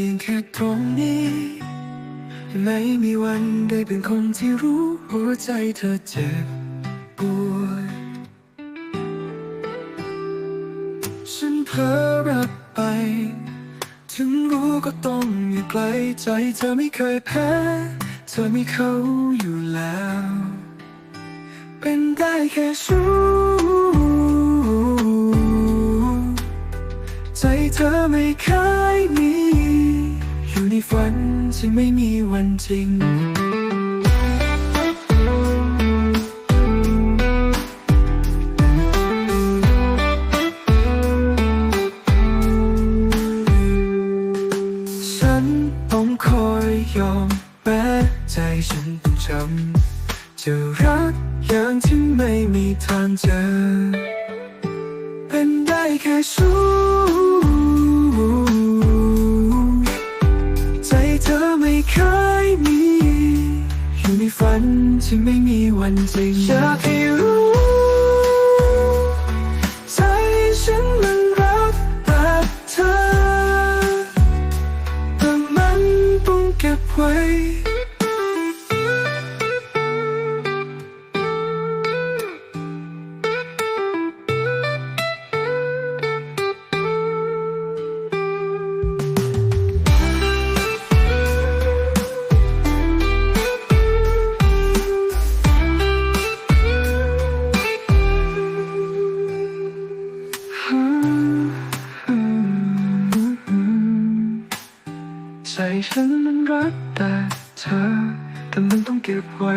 ียงแค่ตรงนี้ ไม่มีวันได้เป็นคนที่รู้หัวใจเธอเจ็บปวดฉันเพ้อรักไป ถึงรู้ก็ต้องอยู่ไกลใจเธอไม่เคยแพ้ เธอมีเขาอยู่แล้ว เป็นได้แค่ชู้ใจเธอไม่เคยมี อยู่ในฝันที่ไม่มีวันจริงฉันต้องคอยยอมแม้ใจฉันต้องจำจะรักอย่างที่ไม่มีทางเจอ เป็นได้แค่ชู้ เคยมี อยู่ในฝันที่ไม่มีวันจริงอยากให้รู้ใจฉันมันรักแต่เธอแต่มันต้องเก็บไว้ ใจฉันมันรักแต่เธอ แต่มันต้องเก็บไว้